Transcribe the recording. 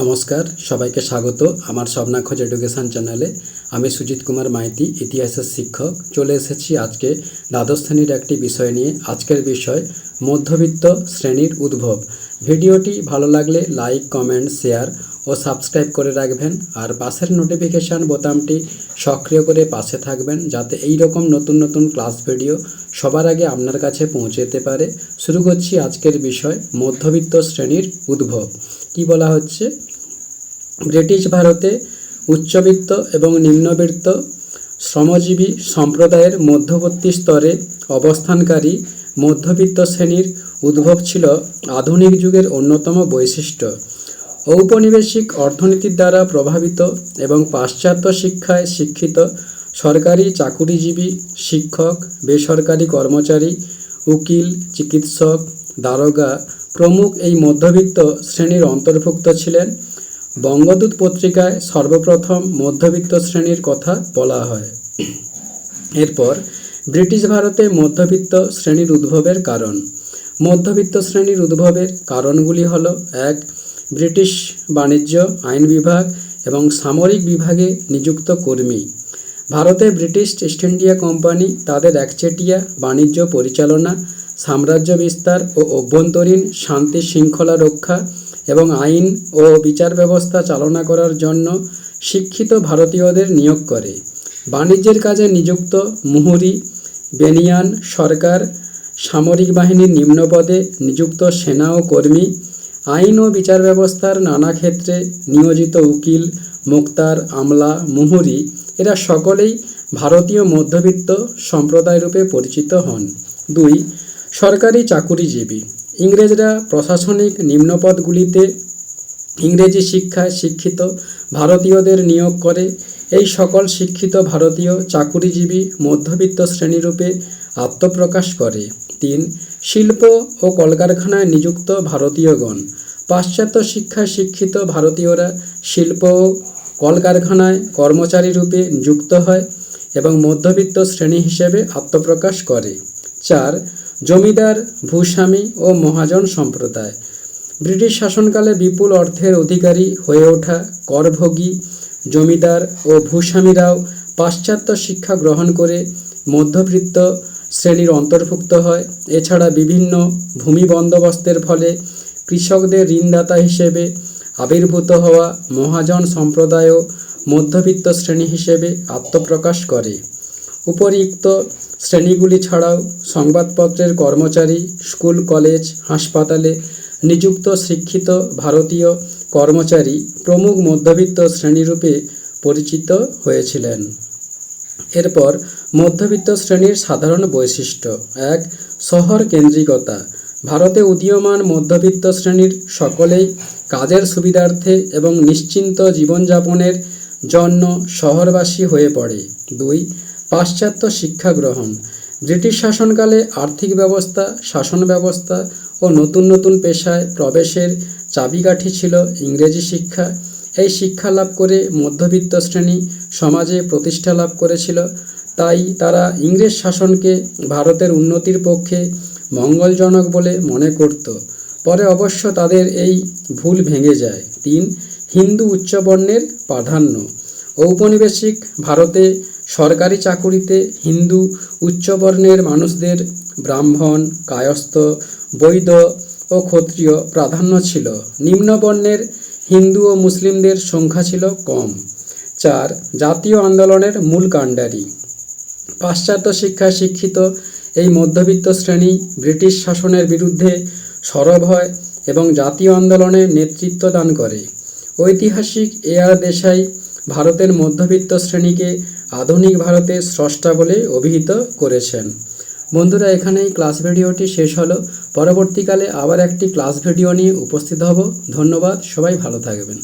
নমস্কার, সবাইকে স্বাগত আমার স্বপ্নাক্ষজ এডুকেশান চ্যানেলে। আমি সুজিত কুমার মাইতি, ইতিহাসের শিক্ষক। চলে এসেছি আজকে দ্বাদশ শ্রেণির একটি বিষয় নিয়ে। আজকের বিষয়, মধ্যবিত্ত শ্রেণির উদ্ভব। ভিডিওটি ভালো লাগলে লাইক, কমেন্ট, শেয়ার ও সাবস্ক্রাইব করে রাখবেন আর পাশের নোটিফিকেশান বোতামটি সক্রিয় করে পাশে থাকবেন যাতে এই রকম নতুন নতুন ক্লাস ভিডিও সবার আগে আপনার কাছে পৌঁছে যেতে পারে। শুরু করছি আজকের বিষয়, মধ্যবিত্ত শ্রেণির উদ্ভব। কি বলা হচ্ছে? ব্রিটিশ ভারতে উচ্চবিত্ত এবং নিম্নবিত্ত শ্রমজীবী সম্প্রদায়ের মধ্যবর্তী স্তরে অবস্থানকারী মধ্যবিত্ত শ্রেণির উদ্ভব ছিল আধুনিক যুগের অন্যতম বৈশিষ্ট্য। ঔপনিবেশিক অর্থনীতির দ্বারা প্রভাবিত এবং পাশ্চাত্য শিক্ষায় শিক্ষিত সরকারি চাকুরিজীবী, শিক্ষক, বেসরকারি কর্মচারী, উকিল, চিকিৎসক, দারোগা প্রমুখ এই মধ্যবিত্ত শ্রেণির অন্তর্ভুক্ত ছিলেন। বঙ্গদূত পত্রিকায় সর্বপ্রথম মধ্যবিত্ত শ্রেণির কথা বলা হয়। এরপর ব্রিটিশ ভারতে মধ্যবিত্ত শ্রেণির উদ্ভবের কারণ। মধ্যবিত্ত শ্রেণির উদ্ভবের কারণগুলি হলো, এক ব্রিটিশ বাণিজ্য, আইন বিভাগ এবং সামরিক বিভাগে নিযুক্ত কর্মী। ভারতে ব্রিটিশ ইস্ট ইন্ডিয়া কোম্পানি তাদের একচেটিয়া বাণিজ্য পরিচালনা, সাম্রাজ্য বিস্তার ও অভ্যন্তরীণ শান্তি শৃঙ্খলা রক্ষা এবং আইন ও বিচার ব্যবস্থা চালনা করার জন্য শিক্ষিত ভারতীয়দের নিয়োগ করে। বাণিজ্যের কাজে নিযুক্ত মুহুরি বেনিয়ান সরকার সামরিক বাহিনীর নিম্নপদে নিযুক্ত সেনা ও কর্মী আইন ও বিচার ব্যবস্থার নানা ক্ষেত্রে নিয়োজিত উকিল, মোক্তার, আমলা, মুহুরি, এরা সকলেই ভারতীয় মধ্যবিত্ত সম্প্রদায় রূপে পরিচিত হন। দুই, সরকারি চাকুরিজীবী। ইংরেজরা প্রশাসনিক নিম্নপদগুলিতে ইংরেজি শিক্ষায় শিক্ষিত ভারতীয়দের নিয়োগ করে। এই সকল শিক্ষিত ভারতীয় চাকুরিজীবী মধ্যবিত্ত শ্রেণীরূপে আত্মপ্রকাশ করে। তিন, শিল্প ও কলকারখানায় নিযুক্ত ভারতীয়গণ। পাশ্চাত্য শিক্ষায় শিক্ষিত ভারতীয়রা শিল্প ও কলকারখানায় কর্মচারী রূপে যুক্ত হয় এবং মধ্যবিত্ত শ্রেণি হিসেবে আত্মপ্রকাশ করে। চার, জমিদার, ভূস্বামী ও মহাজন সম্প্রদায়। ব্রিটিশ শাসনকালে বিপুল অর্থের অধিকারী হয়ে ওঠা করভোগী, জমিদার ও ভূস্বামীরাও পাশ্চাত্য শিক্ষা গ্রহণ করে মধ্যবিত্ত শ্রেণির অন্তর্ভুক্ত হয়। এছাড়া বিভিন্ন ভূমি বন্দোবস্তের ফলে কৃষকদের ঋণদাতা হিসেবে আবির্ভূত হওয়া মহাজন সম্প্রদায়ও মধ্যবিত্ত শ্রেণি হিসেবে আত্মপ্রকাশ করে। উপরিক্ত শ্রেণীগুলি ছাড়াও সংবাদপত্রের কর্মচারী, স্কুল, কলেজ, হাসপাতালে নিযুক্ত শিক্ষিত ভারতীয় কর্মচারী প্রমুখ মধ্যবিত্ত শ্রেণীরূপে পরিচিত হয়েছিলেন। এরপর মধ্যবিত্ত শ্রেণির সাধারণ বৈশিষ্ট্য। এক, শহর কেন্দ্রিকতা। ভারতে উদীয়মান মধ্যবিত্ত শ্রেণির সকলেই কাজের সুবিধার্থে এবং নিশ্চিন্ত জীবনযাপনের জন্য শহরবাসী হয়ে পড়ে। দুই, পাশ্চাত্য শিক্ষা গ্রহণ। ব্রিটিশ শাসনকালে আর্থিক ব্যবস্থা, শাসন ব্যবস্থা ও নতুন নতুন পেশায় প্রবেশের চাবিকাঠি ছিল ইংরেজি শিক্ষা। এই শিক্ষা লাভ করে মধ্যবিত্ত শ্রেণি সমাজে প্রতিষ্ঠা লাভ করেছিল। তাই তারা ইংরেজ শাসনকে ভারতের উন্নতির পক্ষে মঙ্গলজনক বলে মনে করত। পরে অবশ্য তাদের এই ভুল ভেঙে যায়। তিন, হিন্দু উচ্চবর্ণের প্রাধান্য। ঔপনিবেশিক ভারতে সরকারি চাকুরিতে হিন্দু উচ্চবর্ণের মানুষদের ব্রাহ্মণ, কায়স্থ বৈদ ও ক্ষত্রিয় প্রাধান্য ছিল। নিম্নবর্ণের হিন্দু ও মুসলিমদের সংখ্যা ছিল কম, চার, জাতীয় আন্দোলনের মূল কাণ্ডারি। পাশ্চাত্য শিক্ষায় শিক্ষিত এই মধ্যবিত্ত শ্রেণি ব্রিটিশ শাসনের বিরুদ্ধে সরব হয় এবং জাতীয় আন্দোলনে নেতৃত্ব দান করে। ঐতিহাসিক এ আর দেশাই ভারতের মধ্যবিত্ত শ্রেণীকে আধুনিক ভারতের স্রষ্টা বলে অভিহিত করেছেন। বন্ধুরা, এখানেই ক্লাস ভিডিওটি শেষ হলো। পরবর্তীকালে আবার একটি ক্লাস ভিডিও নিয়ে উপস্থিত হব। ধন্যবাদ, সবাই ভালো থাকবেন।